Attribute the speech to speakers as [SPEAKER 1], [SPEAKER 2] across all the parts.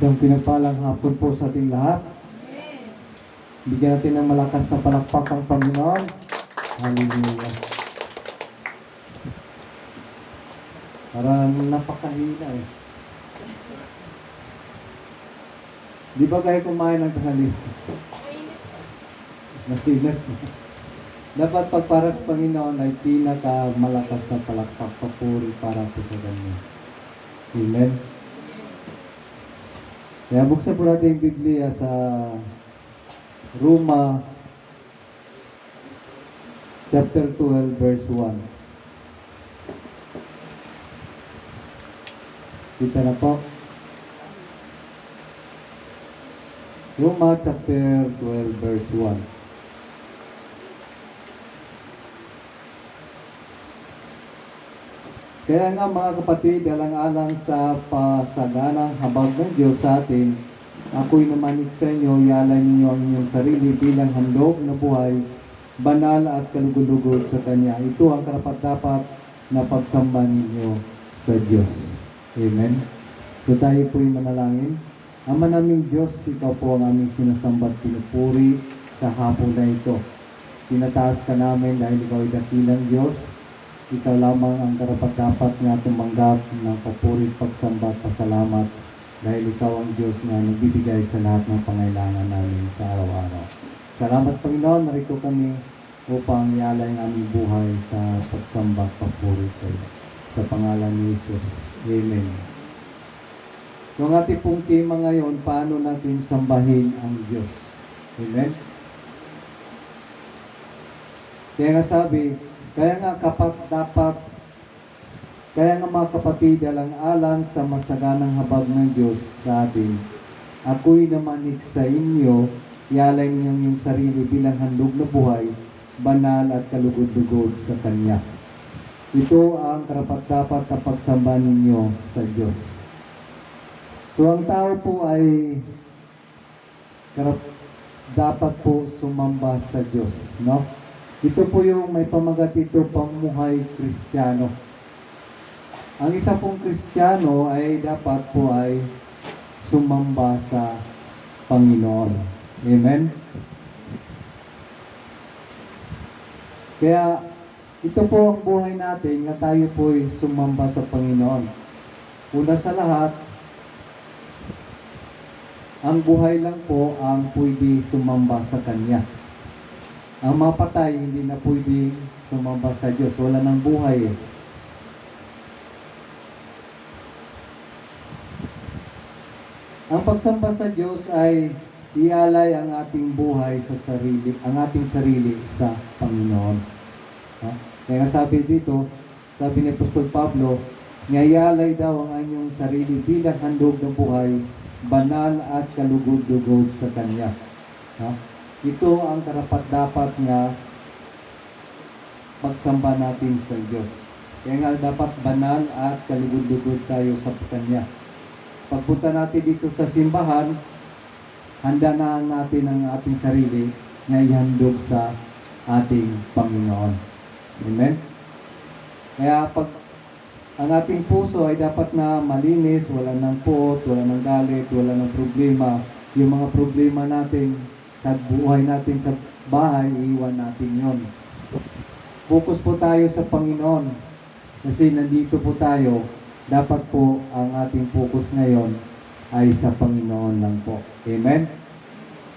[SPEAKER 1] Isang pinagpalang hapon po sa ating lahat. Bigyan natin ng malakas na palakpak ang Panginoon. Hallelujah. Parang napakahina eh. Di ba kayo kumain ng tanghali? Nasinat. Dapat pag para sa Panginoon ay pinaka malakas na palakpak papuri para po sa Kanya. Amen. Kaya buksan po natin yung Biblia sa Roma chapter 12 verse 1. Kita na po. Roma chapter 12 verse 1. Kaya nga mga kapatid, alang-alang sa pasaganang habag ng Diyos sa atin, ako'y namanig sa inyo, ialan ninyo ang inyong sarili bilang handog na buhay, banal at kalugod-lugod sa Kanya. Ito ang karapat-dapat na pagsamba ninyo sa Diyos. Amen. So tayo po'y manalangin. Ama naming Diyos, ikaw po ang aming sinasamba at pinupuri sa hapon na ito. Tinataas ka namin dahil ikaw ay dakilang Diyos. Ikaw lamang ang karapat-dapat nga tumanggap ng papuri, pagsamba at pasalamat dahil ikaw ang Diyos na nagbibigay sa lahat ng pangailangan namin sa araw-araw. Salamat Panginoon, narito kami upang ialay ang aming buhay sa pagsamba at papuri sa iyo. Sa pangalan ni Jesus. Amen. So ang ating pong tema ngayon, paano natin sambahin ang Diyos? Amen? Kaya nga sabi, kaya nga kapat dapat, kaya nga mga kapatid, alang-alang sa masaganang habag ng Diyos sa atin, ako'y namanig sa inyo, ialay niyong yung sarili bilang handog na buhay, banal at kalugod-lugod sa Kanya. Ito ang karapat-dapat na pagsamba ninyo sa Diyos. So ang tao po ay karap, dapat po sumamba sa Diyos, no? Ito po yung may pamagat ito pamuhay kristyano. Ang isa pong kristyano ay dapat po ay sumamba sa Panginoon. Amen? Kaya ito po ang buhay natin na tayo po ay sumamba sa Panginoon. Una sa lahat, ang buhay lang po ang pwede sumamba sa Kanya. Ang mga hindi na pwede sumamba sa Diyos. Wala nang buhay eh. Ang pagsamba sa Diyos ay ialay ang ating buhay sa sarili, ang ating sarili sa Panginoon. Ha? Kaya sabi dito, sabi ni Apostol Pablo, ngayalay daw ang anyong sarili bilang handog ng buhay, banal at kalugod-lugod sa Kanya. Ha? Ito ang karapat-dapat nga pagsamba natin sa Diyos. Kaya nga dapat banal at kalugod-lugod tayo sa Kanya. Pagpunta natin dito sa simbahan, handa na natin ang ating sarili na ihandog sa ating Panginoon. Amen? Kaya pag ang ating puso ay dapat na malinis, wala ng puot, wala ng galit, wala ng problema. Yung mga problema natin sa buhay natin sa bahay, iiwan natin yon. Focus po tayo sa Panginoon. Kasi nandito po tayo, dapat po ang ating focus ngayon ay sa Panginoon lang po. Amen?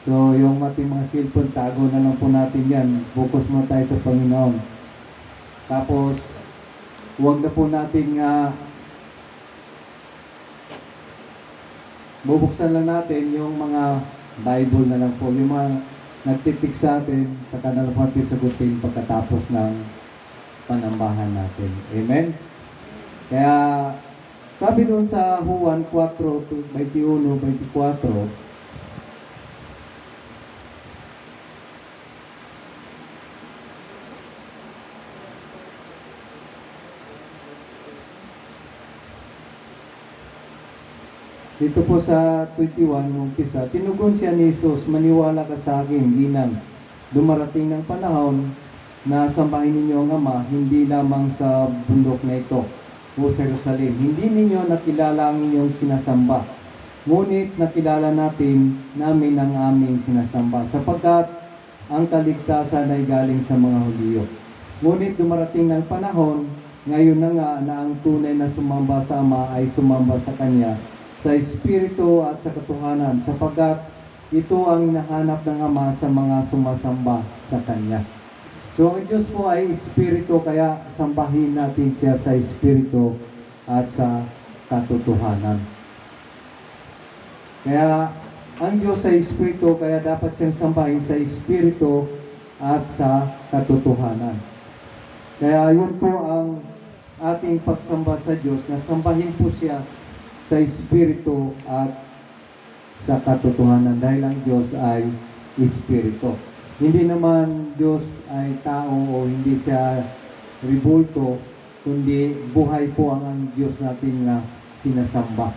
[SPEAKER 1] So, yung ating mga cellphone, tago na lang po natin yan. Focus mo tayo sa Panginoon. Tapos, huwag na po natin nga bubuksan lang natin yung mga Bible na lang po. Yung mga nagtitik sa atin, sa kanal po natin sagutin pagkatapos ng panambahan natin. Amen? Kaya, sabi doon sa Juan 4, 21, 24, Dito po sa 21, yung umpisa, tinugon siya ni Jesus, maniwala ka sa akin, ginang. Dumarating ng panahon na sambahin ninyo ang Ama, hindi lamang sa bundok na ito o sa Jerusalem. Hindi ninyo nakilala ang inyong sinasamba. Ngunit nakilala natin namin ang aming sinasamba sapagkat ang kaligtasan ay galing sa mga Hudyo. Ngunit dumarating ng panahon, ngayon na nga na ang tunay na sumamba sa Ama ay sumamba sa Kanya sa Espiritu at sa katotohanan sapagkat ito ang hinahanap ng Ama sa mga sumasamba sa Kanya. So ang Diyos po ay Espiritu kaya sambahin natin siya sa Espiritu at sa katotohanan. Kaya ang Diyos sa Espiritu kaya dapat siyang sambahin sa Espiritu at sa katotohanan. Kaya yun po ang ating pagsamba sa Diyos na sambahin po siya sa Espiritu at sa katotohanan dahil ang Diyos ay Espiritu. Hindi naman Diyos ay tao o hindi siya ribulto, kundi buhay po ang, ang Diyos natin na sinasamba.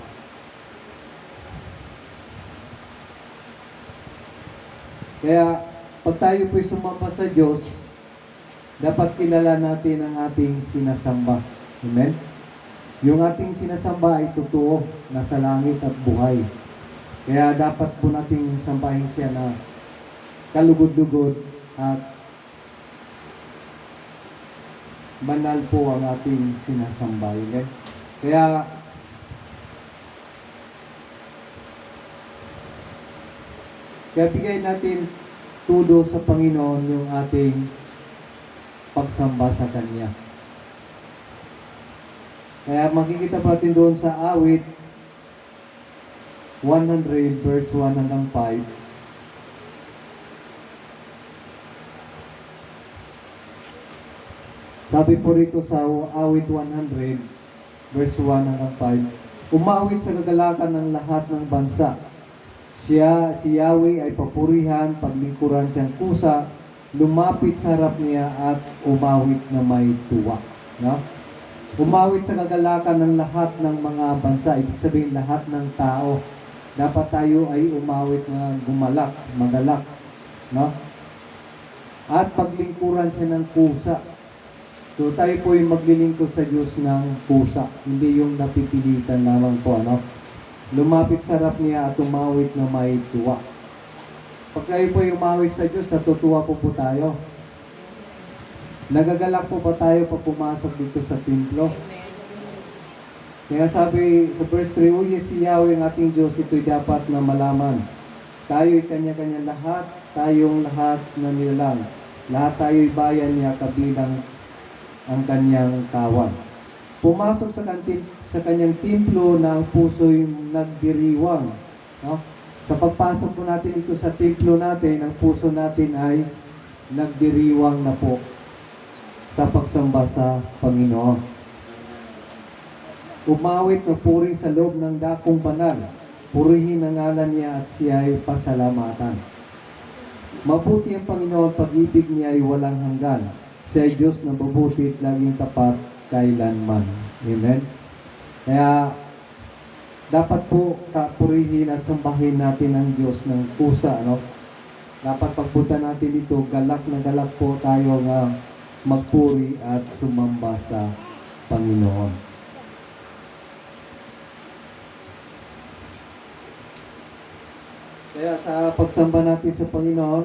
[SPEAKER 1] Kaya pag tayo po'y sumamba sa Diyos, dapat kilala natin ang ating sinasamba. Amen? Yung ating sinasamba ay totoo, nasa langit at buhay. Kaya dapat po nating sambahin siya na kalugod-lugod at banal po ang ating sinasamba. Amen? Kaya Kaya bigay natin tudo sa Panginoon yung ating pagsamba sa Kanya. Kaya makikita natin doon sa awit 100 verse 1 hanggang 5. Sabi po rito sa awit 100 verse 1 hanggang 5, Umawit sa kagalakan ng lahat ng bansa. Siya, si Yahweh ay papurihan, paglingkuran siyang kusa, lumapit sa harap niya at umawit na may tuwa. No? Umawit sa kagalakan ng lahat ng mga bansa, ibig sabihin lahat ng tao. Dapat tayo ay umawit na gumalak, magalak. No? At paglingkuran siya ng kusa. So tayo po yung maglilingkod sa Diyos ng kusa, hindi yung napipilitan lamang po. Ano? lumapit sa harap niya at umawit na may tuwa. Pag kayo po umawit sa Diyos, natutuwa po po tayo. Nagagalak po ba tayo pag pumasok dito sa templo? Kaya sabi sa verse 3, O yes, si Yahweh ang ating Diyos, ito'y dapat na malaman. Tayo'y kanya-kanya lahat, tayong lahat na nilalang. Lahat tayo'y bayan niya kabilang ang kanyang kawan. Pumasok sa kantin sa kanyang templo na ang puso'y nagdiriwang. No? Sa pagpasok po natin ito sa templo natin, ang puso natin ay nagdiriwang na po sa pagsamba sa Panginoon. Umawit na puri sa loob ng dakong banal. Purihin ang ngalan niya at siya ay pasalamatan. Mabuti ang Panginoon, pag-ibig niya ay walang hanggan. Siya ay Diyos na mabuti at laging tapat kailanman. Amen? Kaya, dapat po kapurihin at sambahin natin ang Diyos ng pusa, no? Dapat pagpunta natin dito, galak na galak po tayo nga magpuri at sumamba sa Panginoon. Kaya sa pagsamba natin sa Panginoon,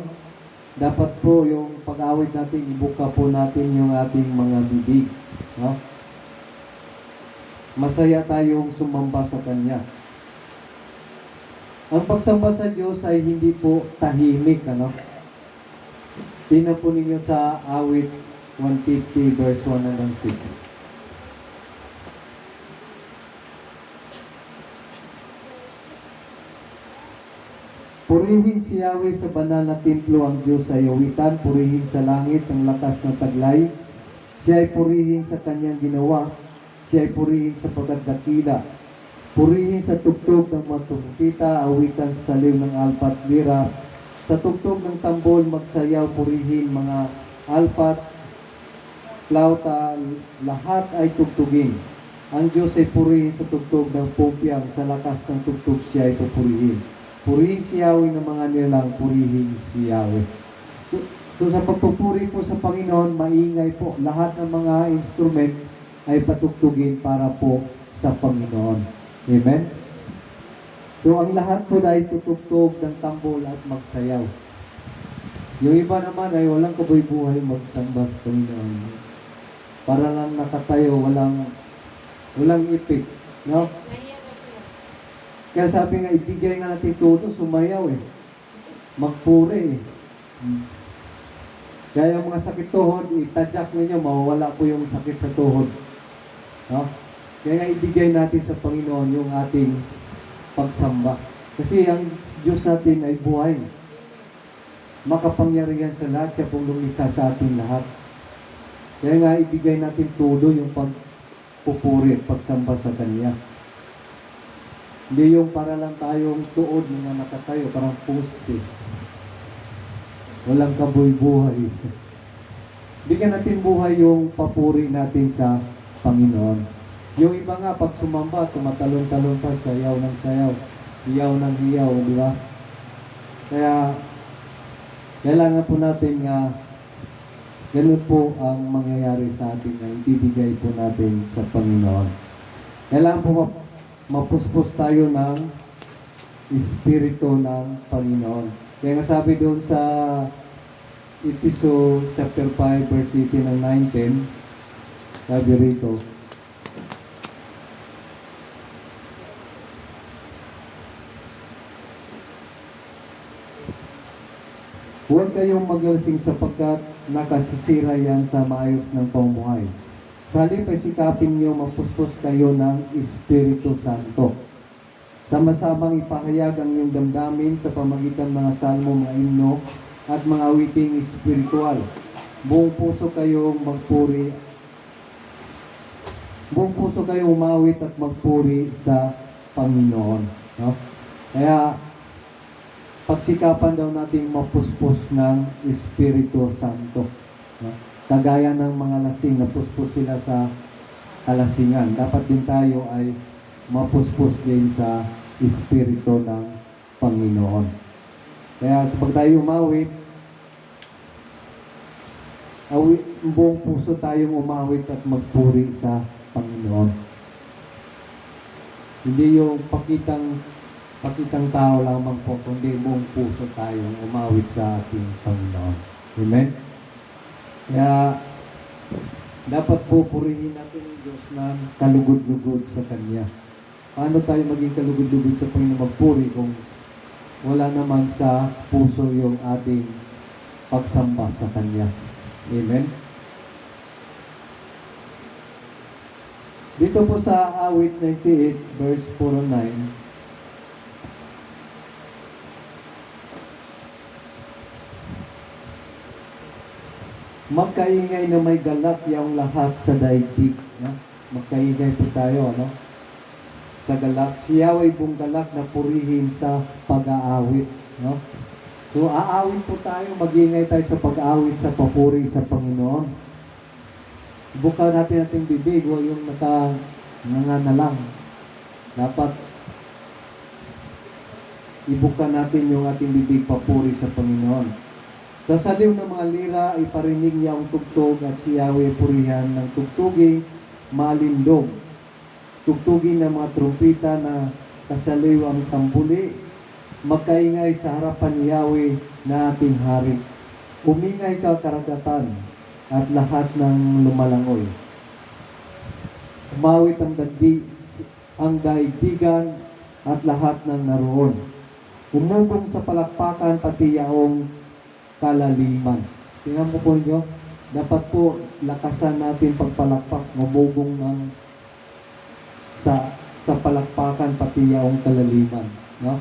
[SPEAKER 1] dapat po yung pag-awit natin, ibuka po natin yung ating mga bibig. No? Masaya tayong sumamba sa Kanya. Ang pagsamba sa Diyos ay hindi po tahimik. Ano? Tingnan po ninyo sa awit 150 verse 1 hanggang 6. Purihin si Yahweh sa banal na templo ang Diyos ay awitan, purihin sa langit ang lakas ng taglay. Siya ay purihin sa kanyang ginawa, siya ay purihin sa pagkadakila. Purihin sa tugtog ng mga tumpita, awitan sa saliw ng alpat lira. Sa tugtog ng tambol, magsayaw, purihin mga alpat, flauta, lahat ay tugtugin. Ang Diyos ay purihin sa tugtog ng pumpyang, sa lakas ng tugtog siya ay pupurihin. Purihin si Yahweh ng mga nilang, purihin si Yahweh. So, so sa pagpupuri po sa Panginoon, maingay po. Lahat ng mga instrument ay patugtugin para po sa Panginoon. Amen? So ang lahat po dahil tutugtog ng tambol at magsayaw. Yung iba naman ay walang kabuhay-buhay magsamba sa Panginoon. Para lang nakatayo, walang walang ipik. No? Kaya sabi nga, ibigay nga natin todo, sumayaw eh. Magpuri eh. Kaya yung mga sakit tuhod, itadyak ninyo, mawawala po yung sakit sa tuhod. No? Kaya nga ibigay natin sa Panginoon yung ating pagsamba. Kasi ang Diyos natin ay buhay. Makapangyarihan sa lahat, siya pong lumikha sa ating lahat. Kaya nga ibigay natin todo yung pagpupuri at pagsamba sa Kanya. Hindi yung para lang tayong tuod na nakatayo, parang poste. Walang kabuhay-buhay. Bigyan natin buhay yung papuri natin sa Panginoon. Yung iba nga, pag sumamba, tumatalon-talon pa, sayaw ng sayaw, hiyaw ng hiyaw, di ba? Kaya, kailangan po natin nga, ganun po ang mangyayari sa atin na ibibigay po natin sa Panginoon. Kailangan po ma- mapuspos tayo ng Espiritu ng Panginoon. Kaya nga sabi doon sa Episode chapter 5 verse 18 ng 19, sabi rito, Huwag kayong maglasing sapagkat nakasisira yan sa maayos ng pamumuhay. Sa halip ay sikapin niyo mapuspos kayo ng Espiritu Santo. Sama-samang ipahayag ang iyong damdamin sa pamagitan ng mga salmo, mga himno, at mga awiting espiritual. Buong puso kayong magpuri. Buong puso kayong umawit at magpuri sa Panginoon. No? Kaya, pagsikapan daw nating mapuspos ng Espiritu Santo. No? Kagaya ng mga lasing, napuspos sila sa kalasingan. Dapat din tayo ay mapuspos din sa Espiritu ng Panginoon. Kaya sa pag tayo umawit, awi, buong puso tayong umawit at magpuri sa Panginoon. Hindi yung pakitang pakitang tao lamang po, kundi buong puso tayong umawit sa ating Panginoon. Amen? Kaya, dapat po purihin natin ang Diyos ng kalugod-lugod sa Kanya. Paano tayo maging kalugod-lugod sa Panginoon magpuri kung wala naman sa puso yung ating pagsamba sa Kanya. Amen? Dito po sa awit 98, verse 4 Magkaingay na may galak yung lahat sa daigdig. No? Magkaingay po tayo, ano? Sa galak. Si Yahweh pong galak na purihin sa pag-aawit. No? So, aawit po tayo, magingay tayo sa pag-aawit sa papuri sa Panginoon. Buka natin ating bibig, huwag yung naka, nangangalang. Dapat ibuka natin yung ating bibig papuri sa Panginoon. Sa saliw ng mga lira, iparinig niya ang tugtog at si Yahweh purihan ng tugtuging malindong. Tugtugin ng mga trumpita na kasaliw ang tambuli. Magkaingay sa harapan ni Yahweh na ating hari. Umingay ka karagatan at lahat ng lumalangoy. Umawit ang dagdi, ang daigdigan at lahat ng naroon. Umugong sa palakpakan pati yaong kalaliman. Tingnan mo po nyo, dapat po lakasan natin pagpalakpak, mabugong ng sa sa palakpakan pati yaong kalaliman. No?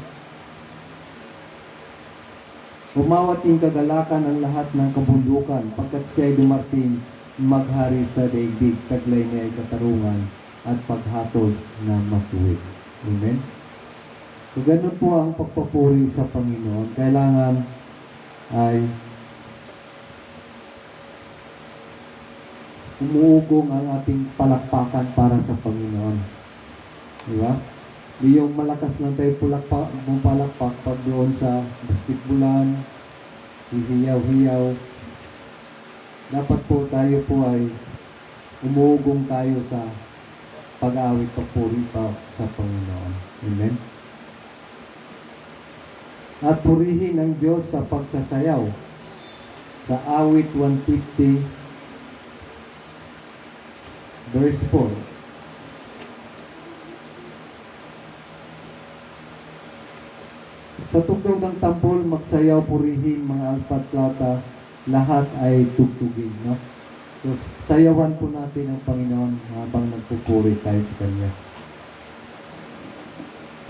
[SPEAKER 1] Umawat yung kagalakan ang lahat ng kabundukan pagkat siya'y dumating maghari sa daigdig, taglay niya ay katarungan at paghatol na matuwid. Amen? So, ganun po ang pagpapuri sa Panginoon. Kailangan ay umuugong ang ating palakpakan para sa Panginoon. Di ba? Yung malakas lang tayo pulakpak, palakpak pag doon sa basketbulan, hihiyaw-hiyaw. Dapat po tayo po ay umuugong tayo sa pag-awit papuri pa sa Panginoon. Amen? At purihin ang Diyos sa pagsasayaw. Sa awit 150, verse 4. Sa tugtog ng tampol, magsayaw, purihin, mga alpat plata, lahat ay tugtugin. No? So, sayawan po natin ang Panginoon habang nagpupuri tayo sa Kanya.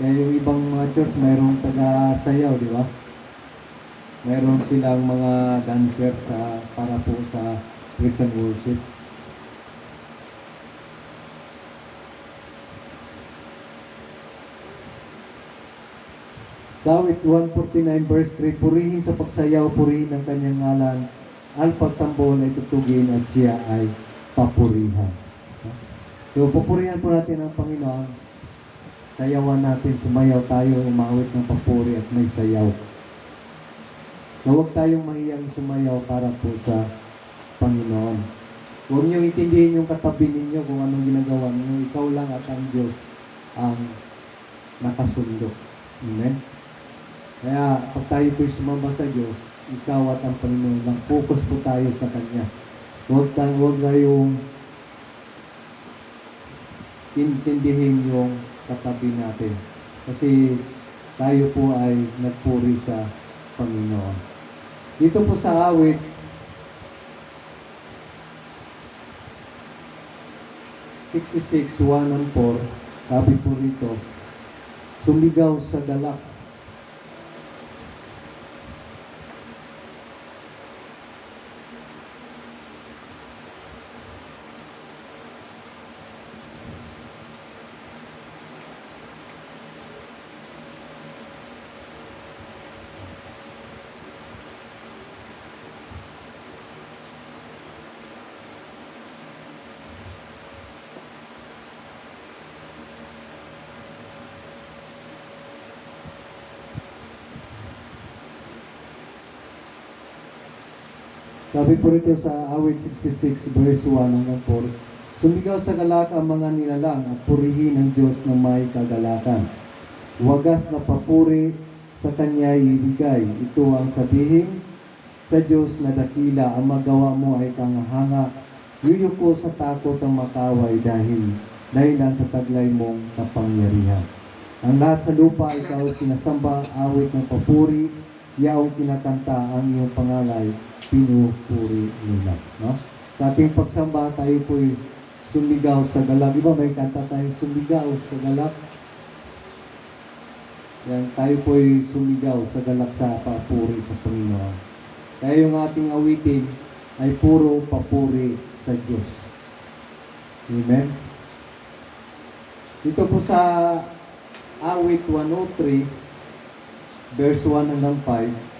[SPEAKER 1] Kaya yung ibang mga church, mayroong taga-sayaw, di ba? Mayroon silang mga dancer sa para po sa and worship. Sa awit 149 verse 3, purihin sa pagsayaw, purihin ang kanyang ngalan, ang pagtambol ay tutugin at siya ay papurihan. So, papurihan po natin ang Panginoon. Sayawan natin, sumayaw tayo, umawit ng papuri at may sayaw. So, huwag tayong mahiyang sumayaw para po sa Panginoon. Huwag niyo intindihin yung katabi ninyo kung anong ginagawa niyo. Ikaw lang at ang Diyos ang nakasundo. Amen? Kaya pag tayo po'y sumamba sa Diyos, ikaw at ang Panginoon, lang focus po tayo sa Kanya. Huwag tayo, huwag tayong intindihin yung katabi natin. Kasi tayo po ay nagpuri sa Panginoon. Dito po sa awit, Sixty-six, one and four, sabi po rito, sumigaw sa galak Sabi po rito sa awit 66 verse 1 hanggang 4, Sumigaw sa galak ang mga nilalang at purihin ang Diyos na may kagalakan. Wagas na papuri sa Kanya ibigay. Ito ang sabihin sa Diyos na dakila ang magawa mo ay kangahanga. Yuyuko sa takot ang makaway dahil dahil sa taglay mong kapangyarihan. Ang lahat sa lupa ikaw sinasamba, awit ng papuri, yaong kinakanta ang iyong pangalay, pinupuri nila. No? Sa ating pagsamba, tayo po'y sumigaw sa galak. Di ba may kanta tayong sumigaw sa galak? Yan, tayo po'y sumigaw sa galak sa papuri sa Panginoon. Kaya yung ating awitin ay puro papuri sa Diyos. Amen? Dito po sa awit 103, verse 1 hanggang 5,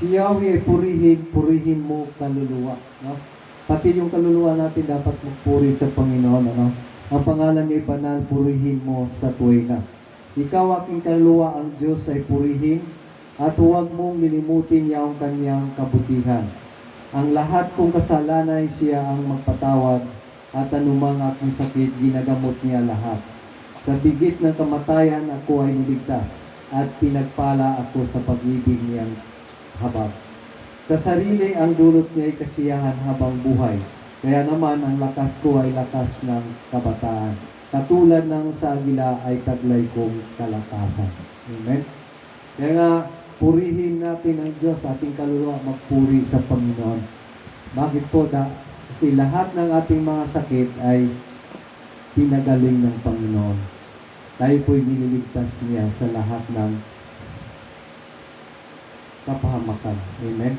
[SPEAKER 1] Si Yahweh ay purihin, purihin mo kaluluwa. No? Pati yung kaluluwa natin dapat magpuri sa Panginoon. Ano? Ang pangalan niya ay banal, purihin mo sa tuwina. Ikaw aking kaluluwa, ang Diyos ay purihin at huwag mong lilimutin niya ang kanyang kabutihan. Ang lahat kong kasalanan siya ang magpatawad at anumang aking sakit ginagamot niya lahat. Sa bigit ng kamatayan ako ay niligtas at pinagpala ako sa pag-ibig niyang habang. Sa sarili ang dulot niya ay kasiyahan habang buhay. Kaya naman ang lakas ko ay lakas ng kabataan. Katulad ng sa agila ay taglay kong kalakasan. Amen? Kaya nga, purihin natin ang Diyos, ating kaluluwa, magpuri sa Panginoon. Bakit po? Da? Kasi lahat ng ating mga sakit ay pinagaling ng Panginoon. Tayo po'y nililigtas niya sa lahat ng kapahamakan. Amen?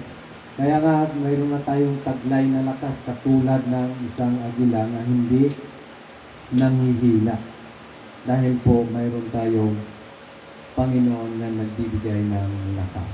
[SPEAKER 1] Kaya nga, mayroon na tayong taglay na lakas katulad ng isang agila na hindi nanghihina. Dahil po mayroon tayong Panginoon na nagbibigay ng lakas.